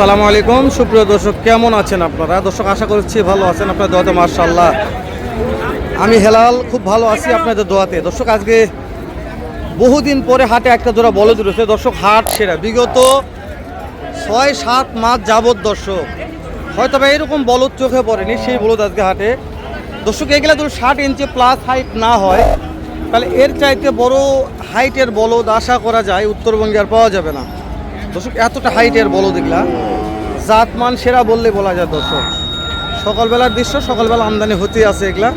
আসসালামু আলাইকুম। সুপ্রিয় দর্শক, কেমন আছেন আপনারা? দর্শক, আশা করছি ভালো আছেন আপনার দোয়াতে মার্শাল্লাহ আমি হেলাল, খুব ভালো আছি আপনাদের দোয়াতে। দর্শক, আজকে বহুদিন পরে হাটে একটা জোড়া বলদ রয়েছে দর্শক, হাট সেরা। বিগত ছয়, সাত মাস যাবৎ দর্শক, হয়তো বা এরকম বলদ চোখে পড়েনি সেই বলদ আজকে হাটে। দর্শক, এগুলা ধরো ষাট ইঞ্চি প্লাস হাইট না হয়, তাহলে এর চাইতে বড় হাইটের বলদ আশা করা যায়, উত্তরবঙ্গে আর পাওয়া যাবে না। দর্শক, এতটা হাইটের বলদ এগুলা জাতমান সেরা বললে বলা যায় দর্শক। সকালবেলার দৃশ্য, সকালবেলা আমদানি হতে আছে এগুলা।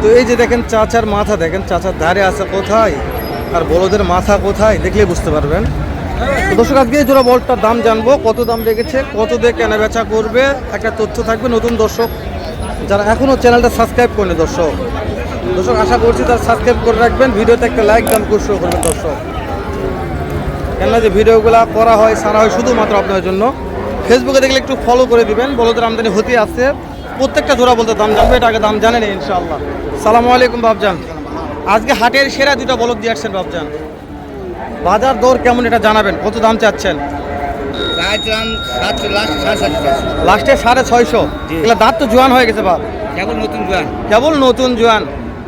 তো এই যে দেখেন চাচার মাথা, দেখেন চাচার ধারে আছে কোথায়? আর বলদের মাথা কোথায়? দেখলে বুঝতে পারবেন। দর্শক, আজকে জোড়া বলটার দাম জানব। কত দাম রেখেছে, কত দিয়ে কেনা বেচা করবে? একটা তথ্য থাকবে নতুন দর্শক। যারা এখনও চ্যানেলটা সাবস্ক্রাইব করেনি দর্শক দর্শক, আশা করছি তারা সাবস্ক্রাইব করে রাখবেন। ভিডিওতে একটা লাইক শুরু করবেন দর্শক। কেননা যে ভিডিওগুলো করা হয় সারা হয় শুধুমাত্র আপনার জন্য। ফেসবুকে দেখলে একটু ফলো করে দিবেন। বলদের আমদানি হতে আসছে প্রত্যেকটা জোড়া বলতে দাম জানবে এটা আগে দাম জানেন ইনশাআল্লাহ। সালামু আলাইকুম বাবজান আজকে হাটের সেরা দুটো বলদ দিয়ে আসছেন বাবজান বাজার দর কেমন এটা জানাবেন? কত দাম চাচ্ছেন? লাস্ট সাড়ে ছয়শো। এগুলো দাঁত তো জোয়ান হয়ে গেছে বাপ। কেবল নতুন জোয়ান। কেবল নতুন জোয়ান।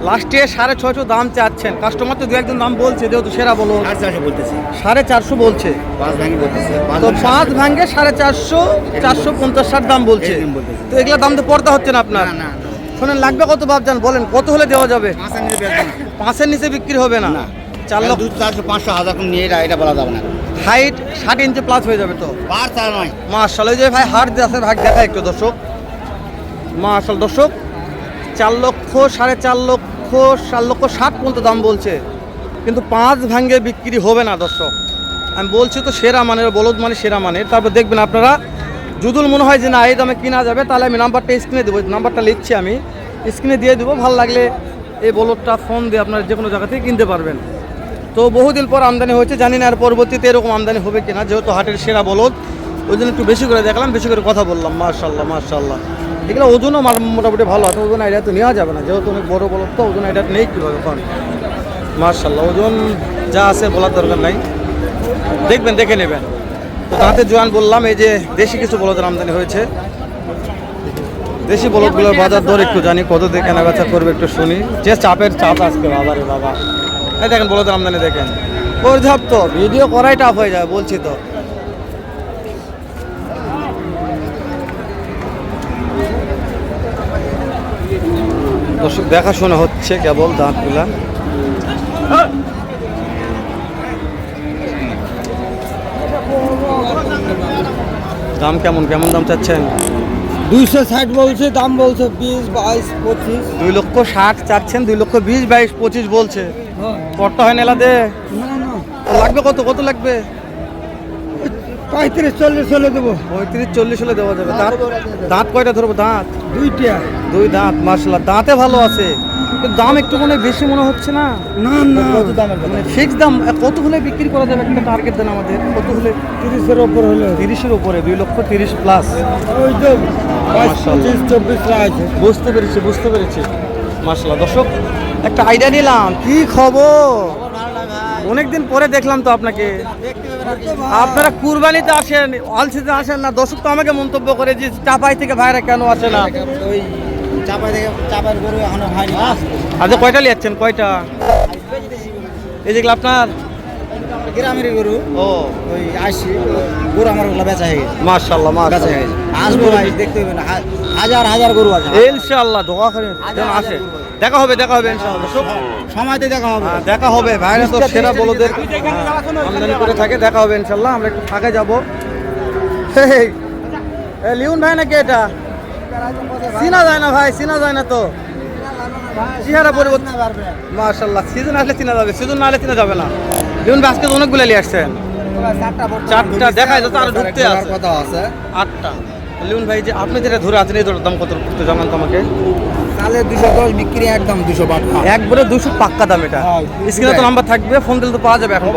লাস্টে সাড়ে ছয়শো দাম চাচ্ছেন। কাস্টমার তো দু একজন দাম বলছে যেহেতু সেরা বলো। সাড়ে চারশো বলতেছি। সাড়ে চারশো বলছে। তো পাঁচ ভাঙ্গে সাড়ে চারশো চারশো পঞ্চাশ ষাট দাম বলছে। তো এগুলো দাম তো পড়তে হচ্ছে না আপনার? শোনেন লাগবে কত ভাবজান বলেন কত হলে দেওয়া যাবে? পাঁচের নিচে বিক্রি হবে না। চার লক্ষ চারশো পাঁচশো হাজার নিয়ে এটা বলা যাবে না। হাইট ষাট ইঞ্চি প্লাস হয়ে যাবে তো। মার্শাল ওই যে ভাই হাট দিয়ে আছে ভাগ দেখা একটু দর্শক। মার্শাল দর্শক। চার লক্ষ, সাড়ে চার লক্ষ চার লক্ষ ষাট পর্যন্ত দাম বলছে। কিন্তু পাঁচ ভাঙ্গে বিক্রি হবে না, দর্শক। আমি বলছি তো সেরা মানের, বলদ মানে সেরা মানের। তারপর দেখবেন আপনারা, যদুল মনে হয় যে না, এই দামে কিনা যাবে, তাহলে আমি নাম্বারটা স্ক্রিনে দেবো। নাম্বারটা লিখছি আমি। স্ক্রিনে দিয়ে দেবো, ভালো লাগলে এই বলদটা ফোন দিয়ে আপনারা যে কোনো জায়গা থেকে কিনতে পারবেন। তো বহুদিন পর আমদানি হয়েছে, জানি না আর পরবর্তীতে এরকম আমদানি হবে কিনা, যেহেতু হাটের সেরা বলদ, ওই জন্য একটু বেশি করে দেখলাম, বেশি করে কথা বললাম মার্শাল্লাহ মার্শাল্লাহ এগুলো ওজনও মোটামুটি ভালো আছে ওজন আইডিয়া তো নেওয়া যাবে না। যেহেতু অনেক বড় বলদ তো, ওজন আইডিয়া নেই কীভাবে এখন মার্শাল্লাহ ওজন যা আছে বলার দরকার নাই। দেখবেন, দেখে নেবেন। তো তাতে জোয়ান বললাম, এই যে দেশি কিছু বলদের আমদানি হয়েছে। দেশি বলদগুলোর বাজার দর একটু জানি, কত দিয়ে কেনা বেচা করবে একটু শুনি। যে চাপের চাপ আজকে, বাবা রে বাবা। এই দেখেন, বলদের আমদানি দেখেন। পর্যাপ্ত ভিডিও করাই টাফ হয়ে যায় বলছি তো। দর্শক দেখাশোনা হচ্ছে কেবল দাঁতগুলা। দাম কেমন কেমন দাম চাচ্ছেন? দুইশো ষাট বলছে দাম বলছে বিশ বাইশ পঁচিশ। দুই লক্ষ ষাট চাচ্ছেন দুই লক্ষ বিশ বাইশ পঁচিশ বলছে। কত হয় নেলা দে না না। লাগবে কত কত লাগবে? পঁয়ত্রিশ চল্লিশ হলে দেবো। পঁয়ত্রিশ চল্লিশ হলে দেওয়া যাবে। দাঁত দাঁত কয়টা ধরবো? দাঁত দুইটা। দুই দাঁত মার্শাল্লাহ দাঁতে ভালো আছে কিন্তু দাম একটু মনে বেশি মনে হচ্ছে না? না না। মানে ফিক্স দাম কত হলে বিক্রি করা যাবে একটা টার্গেট দেন আমাদের? কত হলে? তিরিশের ওপর হলে। তিরিশের উপরে দুই লক্ষ তিরিশ প্লাস ওই তো। পঁচিশ চব্বিশ আছে। বুঝতে পেরেছি বুঝতে পেরেছি। মার্শাল্লাহ দর্শক একটা আইডিয়া নিলাম। কি খবর? অনেকদিন পরে দেখলাম তো আপনাকে। আপনারা কুরবানিতে আসেন অলসিতে আসেন না। দর্শক তো আমাকে মন্তব্য করে যে চাপাই থেকে ভাইরা কেন আসে না? ওই চাপা থেকে চাপার গরু এখনও হয়নি। আজ কয়টা লিয়াচ্ছেন কয়টা? এই যেগুলো আপনার? গ্রামের গরু। ও। ওই আশি গরু আমার ওগুলো বেচা হয়ে গেছে। মার্শাল্লাহ বেচা হয়ে গেছে। আসব ভাই দেখতে হবে না। হাজার হাজার গরু আছে। ইনশাআল্লাহ দোয়া করেন আসে। দেখা হবে দেখা হবে সময়তে দেখা হবে। হ্যাঁ, দেখা হবে। ভাইরা তো সেরা বলদের আমদানি করে থাকে দেখা হবে ইনশাল্লাহ আমরা একটু ফাঁকে যাব। হেই, এ লিউন ভাই নাকি এটা? চিনা যায় না ভাই চিনা যায় না তো। চেহারা পরিবর্তন মার্শাল্লাহ সিজন আসলে চিনা যাবে সিজন না হলে চিনা যাবে না। লিউন ভাই আজকে তো অনেকগুলো নিয়ে আসছেন। চারটা দেখায় যাচ্ছে আর ঢুকতে আছে। কথা আছে। আটটা। লিউন ভাই যে আপনি যেটা ধরে আছেন এই দাম কত একটু জানান তো আমাকে? তাহলে দুশো দশ বিক্রি একদম দুশো বাট একবারে দুশো পাক্কা দাম এটা। হ্যাঁ, স্ক্রিনে তো নাম্বার থাকবে ফোন দিলে তো পাওয়া যাবে এখন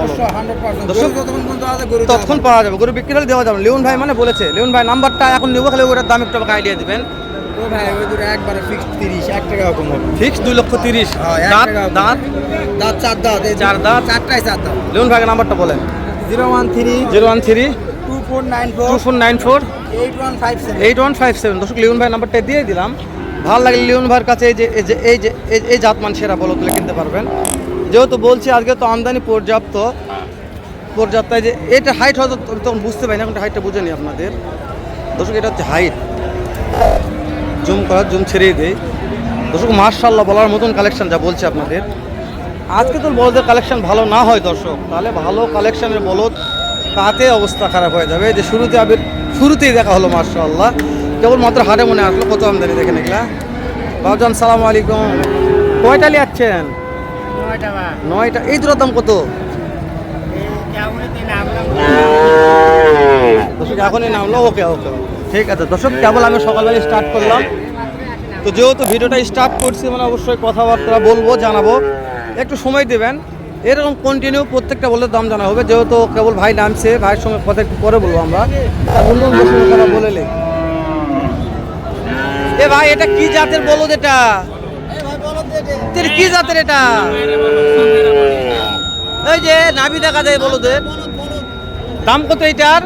তৎক্ষণ পাওয়া যাবে গরু বিক্রি হলে দেওয়া যাবে লিওন ভাই মানে বলেছে লিওন ভাই নাম্বারটা এখন নেব খালি ওটার দাম একটু আমাকে আইডিয়া দিবেন। ভাই ওই দুটো একবারে ফিক্স তিরিশ এক টাকা কম হবে। ফিক্স দুই লক্ষ তিরিশ। হ্যাঁ, দাঁত দাঁত। দাঁত চার দাঁত এই চার দাঁত। চারটায় চার দাঁত। লিওন ভাইয়ের নাম্বারটা বলেন। Zero one three zero one three two four nine two four four nine four eight one five seven. Eight one five seven. দর্শক লিওন ভাই নাম্বারটা দিয়ে দিলাম। ভালো লাগলে লিওন ভাইয়ের কাছে এই যে এই যে এই যে, এই- জাতমান সেরা বলো তুলে কিনতে পারবেন। যেহেতু বলছি, আজকে তো আমদানি পর্যাপ্ত। পর্যাপ্ত যে, এটা হাইট হয়তো তখন বুঝতে পারি না এখন হাইটটা বুঝে নিই আপনাদের। দর্শক, এটা হচ্ছে হাইট জুম করার, জুম ছেড়েই দেয় দর্শক মার্শাল্লাহ বলার মতন কালেকশন যা বলছি আপনাদের। আজকে তো বলদের কালেকশন ভালো না হয় দর্শক, তাহলে ভালো কালেকশনের বলদ তাতে অবস্থা খারাপ হয়ে যাবে। যে শুরুতে আবির শুরুতেই দেখা হলো মার্শাল্লাহ কেবলমাত্র হাটে মনে আসলো কত আমদানি দেখেন এগুলা? বাবজান সালাম আলাইকুম। কয়টা লিয়াচ্ছেন নয়টা এই দুটোর দাম কত? দর্শক এখনই নামলো ওকে ওকে ঠিক আছে দর্শক কেবল আমি সকালবেলা স্টার্ট করলাম। তো যেহেতু ভিডিওটা স্টার্ট করছি মানে অবশ্যই কথাবার্তা বলব জানাব। একটু সময় দেবেন। এরকম কন্টিনিউ প্রত্যেকটা বলে দাম জানা হবে। যেহেতু কেবল ভাই নামছে ভাইয়ের সঙ্গে কথা একটু পরে বলব আমরা। বলে। এ ভাই এটা কি জাতের বলদ এটা? কি জাতের এটা? এই যে নাভি দেখা যায় বলদের। দাম কত এটার?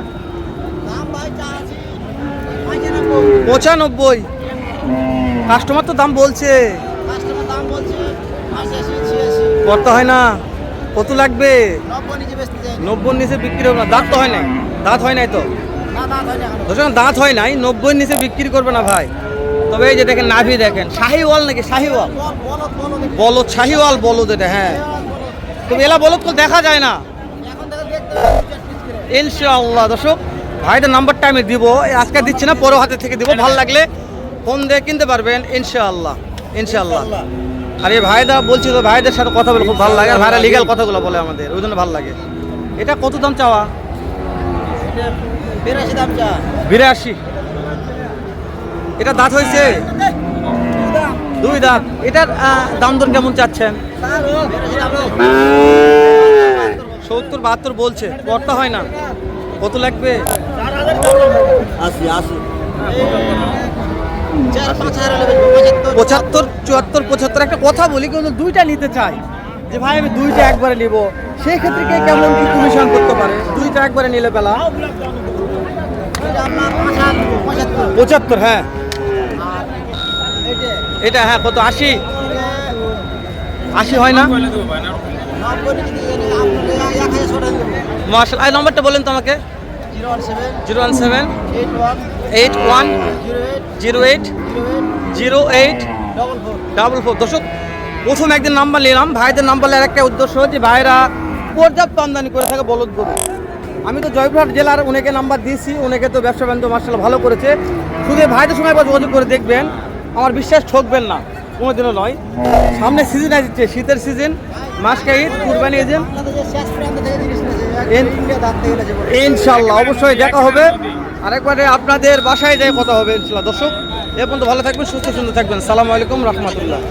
পঁচানব্বই। কাস্টমার তো দাম বলছে। করতে হয় না? কত লাগবে? নব্বই নিচে বিক্রি হবে না। দাঁত তো হয় নাই। দাঁত হয় নাই তো? দাঁত হয় নাই নব্বই নিচে বিক্রি করবে না ভাই। তবে এই যে দেখেন নাভি দেখেন, শাহিওয়াল নাকি শাহিওয়াল? বলদ শাহিওয়াল বলদ এটা হ্যাঁ। তবে এলা বলদ তো দেখা যায় না। ইনশাআল্লাহ, দর্শক, ভাইদের নাম্বারটা আমি দিব, আজকে দিচ্ছি না, পরের হাতে থেকে দিব, ভালো লাগলে ফোন দিয়ে কিনতে পারবেন, ইনশাআল্লাহ ইনশাআল্লাহ। আর এই ভাইদা বলছি তো ভাইদের সাথে কথা বলে খুব ভালো লাগে, আর ভাইরা লিগাল কথাগুলো বলে আমাদের, ওই জন্য ভালো লাগে। এটা কত দাম চাওয়া? বিরাশি। এটা দাঁত হয়েছে? দুই দাঁত। এটার দাম দর কেমন চাচ্ছেন? সত্তর বাহাত্তর বলছে করতে হয় না। কত লাগবে? পঁচাত্তর, চুয়াত্তর, পঁচাত্তর, একটা কথা বলি, কিন্তু দুইটা নিতে চাই। যে ভাই, আমি দুইটা একবারে নিব। সেই ক্ষেত্রে কে কেমন কি কমিশন করতে পারে? দুইটা একবারে নিলে পেলা পঁচাত্তর হ্যাঁ। এটা হ্যাঁ কত? আশি? আশি হয় না? মার্শাল নম্বরটা বলেন তো আমাকে। Zero one seven. Eight one. Zero eight. Zero eight. Double four. দর্শক, প্রথম একদিন নাম্বার নিলাম। ভাইদের নাম্বার নেওয়ার একটা উদ্দেশ্য যে ভাইরা পর্যাপ্ত আমদানি করে থাকে বলদ গরু। আমি তো জয়পুরহাট জেলার অনেকে নাম্বার দিয়েছি, উনাকে তো ব্যবসা বাণিজ্য মার্শাল ভালো করেছে। শুধু ভাইদের সময় একবার যোগাযোগ করে দেখবেন আমার বিশ্বাস ঠকবেন না, কোনোদিনও নয়। সামনে সিজন আসছে, শীতের সিজন মাসকে ঈদ, কুরবানি ঈদ। ইনশাল্লাহ, অবশ্যই দেখা হবে। আরেকবারে আপনাদের বাসায় যাই, কথা হবে ইনশাল্লাহ। দর্শক, এ পর্যন্ত ভালো থাকবেন, সুস্থ সুন্দর থাকবেন। সালামু আলাইকুম, রহমতুল্লাহ।